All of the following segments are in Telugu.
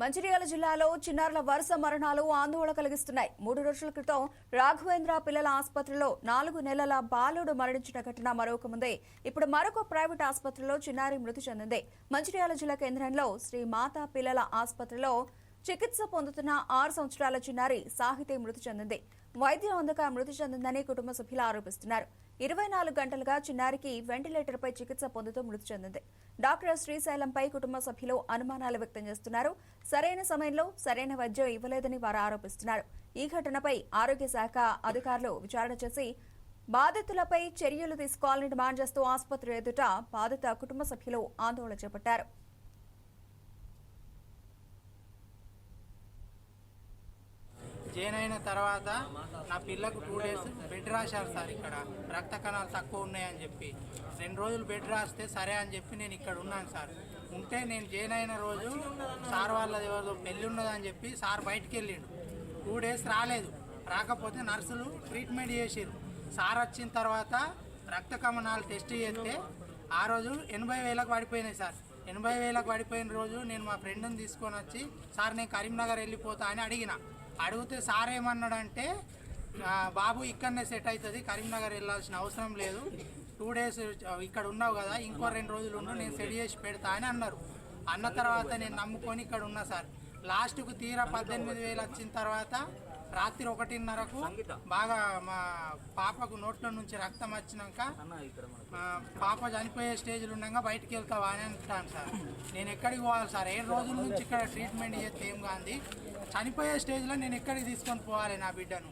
మంచిర్యాల జిల్లాలో చిన్నారుల వరుస మరణాలు ఆందోళన కలిగిస్తున్నాయి. మూడు రోజుల క్రితం రాఘవేంద్ర పిల్లల ఆసుపత్రిలో నాలుగు నెలల బాలుడు మరణించిన ఘటన మరొక ముందే. ఇప్పుడు మరొక ప్రైవేట్ ఆసుపత్రిలో చిన్నారి మృతి చెందింది. మంచిర్యాల జిల్లా కేంద్రంలో శ్రీ మాతా పిల్లల ఆసుపత్రిలో చికిత్స పొందుతున్న ఆరు సంవత్సరాల చిన్నారి సాహితీ మృతి చెందింది. వైద్యం అందక మృతి చెందిందని కుటుంబ సభ్యులు ఆరోపిస్తున్నారు. ఇరవై నాలుగు గంటలుగా చిన్నారికి వెంటిలేటర్పై చికిత్స పొందుతూ మృతి చెందింది. డాక్టర్ శ్రీశైలంపై కుటుంబ సభ్యులు అనుమానాలు వ్యక్తం చేస్తున్నారు. సరైన సమయంలో సరైన వైద్యం ఇవ్వలేదని వారు ఆరోపిస్తున్నారు. ఈ ఘటనపై ఆరోగ్య శాఖ అధికారులు విచారణ చేసి బాధితులపై చర్యలు తీసుకోవాలని డిమాండ్ చేస్తూ ఆసుపత్రి ఎదుట బాధిత కుటుంబ సభ్యులు ఆందోళన చేపట్టారు. జైన్ అయిన తర్వాత నా పిల్లకు టూ డేస్ బెడ్ రాశారు సార్ ఇక్కడ. రక్త కణాలు తక్కువ ఉన్నాయని చెప్పి. రెండు రోజులు బెడ్ రాస్తే సరే అని చెప్పి నేను ఇక్కడ ఉన్నాను సార్. ఉంటే నేను జైన్ అయిన రోజు సార్ వాళ్ళది ఎవరిదో పెళ్ళి ఉన్నదని చెప్పి సార్ బయటికి వెళ్ళిండు. టూ డేస్ రాలేదు. రాకపోతే నర్సులు ట్రీట్మెంట్ చేసిరు సార్ వచ్చిన తర్వాత రక్త కమనాలు టెస్ట్ చేస్తే ఆ రోజు ఎనభై వేలకు పడిపోయినాయి సార్. ఎనభై వేలకు పడిపోయిన రోజు నేను మా ఫ్రెండ్ని తీసుకొని వచ్చి సార్ నేను కరీంనగర్ వెళ్ళిపోతా అని అడిగిన. అడిగితే సార్ ఏమన్నాడంటే "ఆ, బాబు ఇక్కడనే సెట్ అవుతుంది కరీంనగర్ వెళ్ళాల్సిన అవసరం లేదు. టూ డేస్ ఇక్కడ ఉన్నావు కదా ఇంకో రెండు రోజులు ఉండు నేను సెట్ చేసి పెడతా అని అన్నారు. అన్న తర్వాత నేను నమ్ముకొని ఇక్కడ ఉన్నా సార్. లాస్ట్కు తీరా పద్దెనిమిది వేలు వచ్చిన తర్వాత రాత్రి ఒకటిన్నరకు బాగా మా పాపకు నోట్ల నుంచి రక్తం వచ్చినాక పాప చనిపోయే స్టేజ్లో ఉండగా బయటికి వెళ్తావా అని అంటాను సార్. నేను ఎక్కడికి పోవాలి సార్? ఏడు రోజుల నుంచి ఇక్కడ ట్రీట్మెంట్ చేస్తే ఏం కాంది? చనిపోయే స్టేజ్లో నేను ఎక్కడికి తీసుకొని పోవాలి నా బిడ్డను?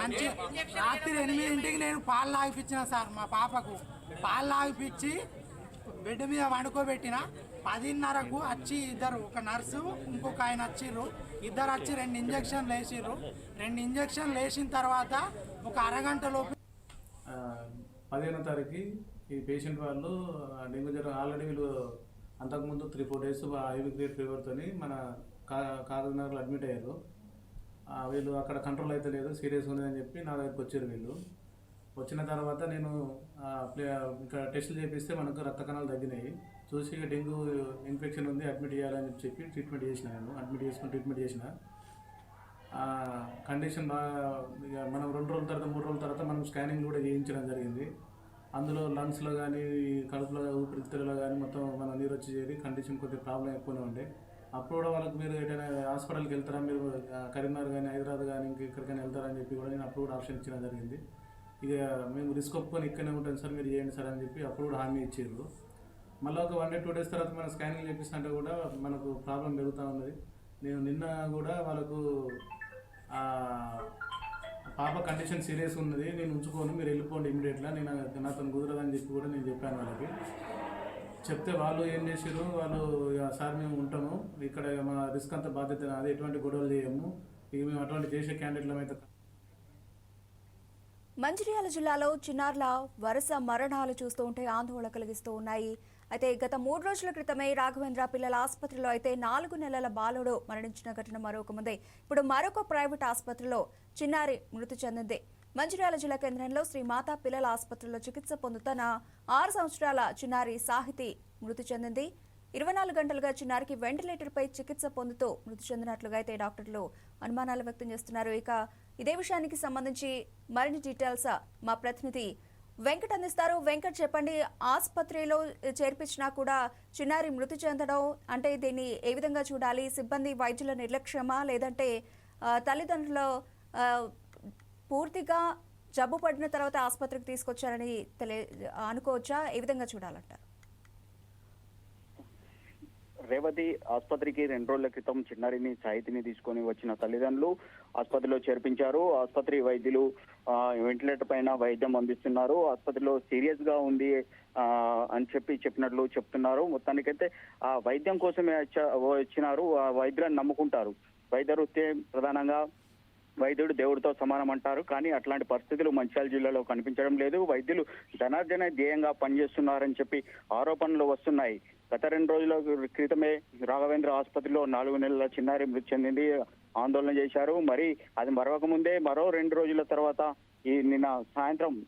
మంచి రాత్రి ఎనిమిదింటికి నేను పాలు లాగిపించిన సార్ మా పాపకు. పాలు లాగిపించి బెడ్ మీద వండుకోబెట్టిన. పదిన్నరకు వచ్చి ఇద్దరు ఒక నర్సు ఇంకొక ఆయన వచ్చిర్రు. ఇద్దరు వచ్చి రెండు ఇంజక్షన్లు వేసిర్రు. రెండు ఇంజక్షన్లు వేసిన తర్వాత ఒక అరగంట లోపు పదిహేనో తారీఖు ఈ పేషెంట్ వాళ్ళు డెంగ్యూ జ్వరం ఆల్రెడీ వీళ్ళు అంతకుముందు three four days IV grade ఫీవర్తో మన కా కాకినాడలో అడ్మిట్ అయ్యారు. వీళ్ళు అక్కడ కంట్రోల్ అయితే లేదు సీరియస్ ఉన్నదని చెప్పి నా దగ్గరికి వచ్చారు వీళ్ళు. వచ్చిన తర్వాత నేను ఇక్కడ టెస్టులు చేపిస్తే మనకు రక్త కణాలు తగ్గినాయి. చూసి డెంగ్యూ ఇన్ఫెక్షన్ ఉంది అడ్మిట్ చేయాలని చెప్పి ట్రీట్మెంట్ చేసిన నేను. అడ్మిట్ చేసుకుని ట్రీట్మెంట్ చేసిన. కండిషన్ బాగా మనం రెండు రోజుల తర్వాత మూడు రోజుల తర్వాత మనం స్కానింగ్ కూడా చేయించడం జరిగింది. అందులో లంగ్స్లో కానీ కడుపులో ఊపిరితిత్తులలో కానీ మొత్తం మన నీరు వచ్చి చేరి కండిషన్ కొద్దిగా ప్రాబ్లం ఎక్కువనే ఉండే. అప్పుడు కూడా వాళ్ళకి మీరు ఎటైనా హాస్పిటల్కి వెళ్తారా? మీరు కరీంనగర్ కానీ హైదరాబాద్ కానీ ఇంక ఎక్కడికైనా వెళ్తారా అని చెప్పి కూడా నేను అప్పుడు కూడా ఆప్షన్ ఇచ్చడం జరిగింది. ఇక మేము రిస్క్ ఒప్పుకొని ఇక్కడనే ఉంటాం సార్ మీరు చేయండి సార్ అని చెప్పి అప్పుడు కూడా హామీ ఇచ్చారు మళ్ళీ ఒక వన్ డే టూ డేస్ తర్వాత మనం స్కానింగ్ చేపిస్తుంటే కూడా మనకు ప్రాబ్లం పెరుగుతూ ఉన్నది. నేను నిన్న కూడా వాళ్ళకు పాప కండిషన్ సీరియస్ ఉన్నది నేను ఉంచుకోను మీరు వెళ్ళిపోండి ఇమీడియట్గా. నేను నాతో కుదరదని చెప్పి కూడా నేను చెప్పాను వాళ్ళకి. చెప్తే వాళ్ళు ఏం చేసారు వాళ్ళు ఇక సార్ మేము ఉంటాము ఇక్కడ మా రిస్క్ అంత బాధ్యత నాది ఎటువంటి గొడవలు చేయము ఇక మేము అటువంటి చేసే క్యాండిడేట్లమైతే మంచిర్యాల జిల్లాలో చిన్నారుల వరుస మరణాలు చూస్తూ ఉంటే ఆందోళన కలిగిస్తూ ఉన్నాయి. అయితే గత మూడు రోజుల క్రితమే రాఘవేంద్ర పిల్లల ఆసుపత్రిలో అయితే నాలుగు నెలల బాలుడు మరణించిన ఘటన మరొక ముందే. ఇప్పుడు మరొక ప్రైవేట్ ఆసుపత్రిలో చిన్నారి మృతి చెందింది. మంచిర్యాల జిల్లా కేంద్రంలో శ్రీ మాతా పిల్లల ఆసుపత్రిలో చికిత్స పొందుతున్న ఆరు సంవత్సరాల చిన్నారి సాహితి మృతి చెందింది. ఇరవై నాలుగు గంటలుగా చిన్నారికి వెంటిలేటర్పై చికిత్స పొందుతూ మృతి చెందినట్లుగా అయితే డాక్టర్లు అనుమానాలు వ్యక్తం చేస్తున్నారు. ఇక ఇదే విషయానికి సంబంధించి మరిన్ని డీటెయిల్స్ మా ప్రతినిధి వెంకట్ అందిస్తారు. వెంకట్ చెప్పండి ఆసుపత్రిలో చేర్పించినా కూడా చిన్నారి మృతి చెందడం అంటే దీన్ని ఏ విధంగా చూడాలి? సిబ్బంది వైద్యుల నిర్లక్ష్యమా? లేదంటే తల్లిదండ్రులు తల్లిదండ్రుల పూర్తిగా జబ్బు పడిన తర్వాత ఆసుపత్రికి తీసుకొచ్చారని తెలియ అనుకోవచ్చా? ఏ విధంగా చూడాలంటారు? రేవతి ఆసుపత్రికి రెండు రోజుల క్రితం చిన్నారిని సాహితిని తీసుకొని వచ్చిన తల్లిదండ్రులు ఆసుపత్రిలో చేర్పించారు. ఆసుపత్రి వైద్యులు వెంటిలేటర్ పైన వైద్యం అందిస్తున్నారు. ఆసుపత్రిలో సీరియస్గా ఉంది అని చెప్పి చెప్పినట్లు చెప్తున్నారు. మొత్తానికైతే ఆ వైద్యం కోసమే వచ్చినారు. ఆ వైద్యులను నమ్ముకుంటారు. వైద్య వృత్తి ప్రధానంగా వైద్యుడు దేవుడితో సమానం అంటారు. కానీ అట్లాంటి పరిస్థితులు మంచిర్యాల జిల్లాలో కనిపించడం లేదు. వైద్యులు ధనార్జన ధ్యేయంగా పనిచేస్తున్నారని చెప్పి ఆరోపణలు వస్తున్నాయి. గత రెండు రోజుల క్రితమే రాఘవేంద్ర ఆసుపత్రిలో నాలుగు నెలల చిన్నారి మృతి చెందింది. ఆందోళన చేశారు. మరి అది మరొక ముందే మరో రెండు రోజుల తర్వాత ఈ నిన్న సాయంత్రం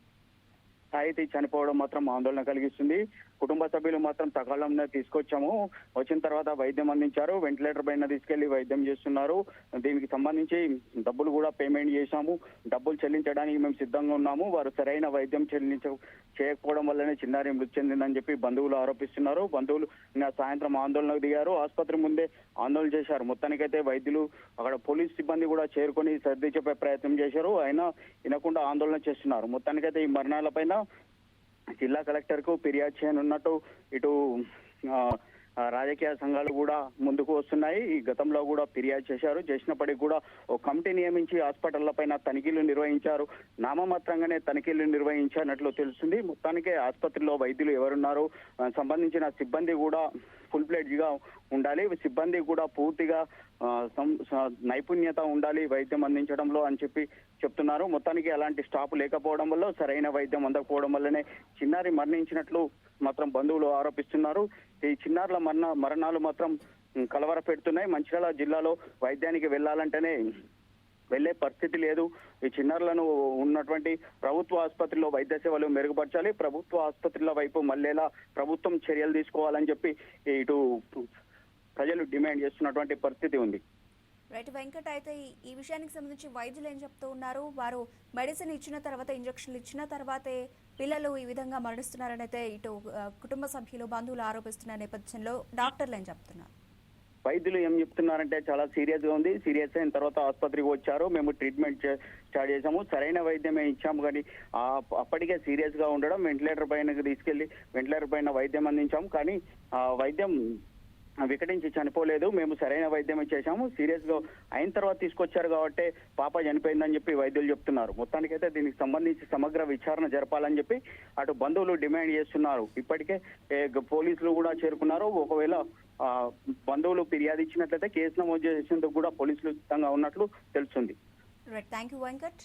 సాహితీ చనిపోవడం మాత్రం ఆందోళన కలిగిస్తుంది. కుటుంబ సభ్యులు మాత్రం సకాలంలో తీసుకొచ్చాము. వచ్చిన తర్వాత వైద్యం అందించారు. వెంటిలేటర్ పైన తీసుకెళ్ళి వైద్యం చేస్తున్నారు. దీనికి సంబంధించి డబ్బులు కూడా పేమెంట్ చేశాము. డబ్బులు చెల్లించడానికి మేము సిద్ధంగా ఉన్నాము. వారు సరైన వైద్యం చెల్లించ చేయకపోవడం వల్లనే చిన్నారి మృతి చెందిందని చెప్పి బంధువులు ఆరోపిస్తున్నారు. బంధువులు సాయంత్రం ఆందోళనకు దిగారు. ఆసుపత్రి ముందే ఆందోళన చేశారు. మొత్తానికైతే వైద్యులు అక్కడ పోలీస్ సిబ్బంది కూడా చేరుకొని సర్ది చెప్పే ప్రయత్నం చేశారు. అయినా వినకుండా ఆందోళన చేస్తున్నారు. మొత్తానికైతే ఈ మరణాలపైన జిల్లా కలెక్టర్కు ఫిర్యాదు చేయనున్నట్టు ఇటు రాజకీయ సంఘాలు కూడా ముందుకు వస్తున్నాయి. ఈ గతంలో కూడా ఫిర్యాదు చేశారు. చేసినప్పటికీ కూడా ఒక కమిటీ నియమించి హాస్పిటళ్ళ పైన తనిఖీలు నిర్వహించారు. నామమాత్రంగానే తనిఖీలు నిర్వహించినట్లు తెలుస్తుంది. మొత్తానికే ఆసుపత్రిలో వైద్యులు ఎవరున్నారు? సంబంధించిన సిబ్బంది కూడా ఫుల్ ఫ్లెడ్జ్గా ఉండాలి. సిబ్బంది కూడా పూర్తిగా సం- నైపుణ్యత ఉండాలి వైద్యం అందించడంలో అని చెప్పి చెప్తున్నారు. మొత్తానికి అలాంటి స్టాప్ లేకపోవడం వల్ల సరైన వైద్యం అందకపోవడం వల్లనే చిన్నారి మరణించినట్లు మాత్రం బంధువులు ఆరోపిస్తున్నారు. ఈ చిన్నారుల మరణ మరణాలు మాత్రం కలవర పెడుతున్నాయి మంచిర్యాల జిల్లాలో వైద్యానికి వెళ్ళాలంటేనే వెళ్ళే పరిస్థితి లేదు. ఈ చిన్నారులను ఉన్నటువంటి ప్రభుత్వ ఆసుపత్రిలో వైద్య సేవలు మెరుగుపరచాలి. ప్రభుత్వ ఆసుపత్రుల వైపు మళ్ళేలా ప్రభుత్వం చర్యలు తీసుకోవాలని చెప్పి ఇటు ప్రజలు డిమాండ్ చేస్తున్నటువంటి పరిస్థితి ఉంది. రైట్ వెంకట్ అయితే ఈ- విషయానికి సంబంధించి వైద్యులు ఏం చెప్తూ ఉన్నారు? వారు మెడిసిన్ ఇచ్చిన తర్వాత ఇంజక్షన్లు ఇచ్చిన తర్వాతే పిల్లలు ఈ విధంగా మరణిస్తున్నారని అయితే ఇటు కుటుంబ సభ్యులు బంధువులు ఆరోపిస్తున్న నేపథ్యంలో డాక్టర్లు ఏం చెప్తున్నారు? వైద్యులు ఏం చెప్తున్నారంటే చాలా సీరియస్గా ఉంది. సీరియస్ అయిన తర్వాత ఆసుపత్రికి వచ్చారు. మేము ట్రీట్మెంట్ స్టార్ట్ చేసాము సరైన వైద్యమే ఇచ్చాము. కానీ ఆ అప్పటికే సీరియస్గా ఉండడం వెంటిలేటర్ పైన తీసుకెళ్ళి వెంటిలేటర్ పైన వైద్యం అందించాము. కానీ ఆ వైద్యం వికటించి చనిపోలేదు. మేము సరైన వైద్యం చేశాము. సీరియస్గా అయిన తర్వాత తీసుకొచ్చారు కాబట్టి పాప చనిపోయిందని చెప్పి వైద్యులు చెప్తున్నారు. మొత్తానికైతే దీనికి సంబంధించి సమగ్ర విచారణ జరపాలని చెప్పి అటు బంధువులు డిమాండ్ చేస్తున్నారు. ఇప్పటికే పోలీసులు కూడా చేరుకున్నారు. ఒకవేళ బంధువులు ఫిర్యాదు ఇచ్చినట్లయితే కేసు నమోదు చేసేందుకు కూడా పోలీసులు సిద్ధంగా ఉన్నట్లు తెలుస్తుంది. Right thank you Venkat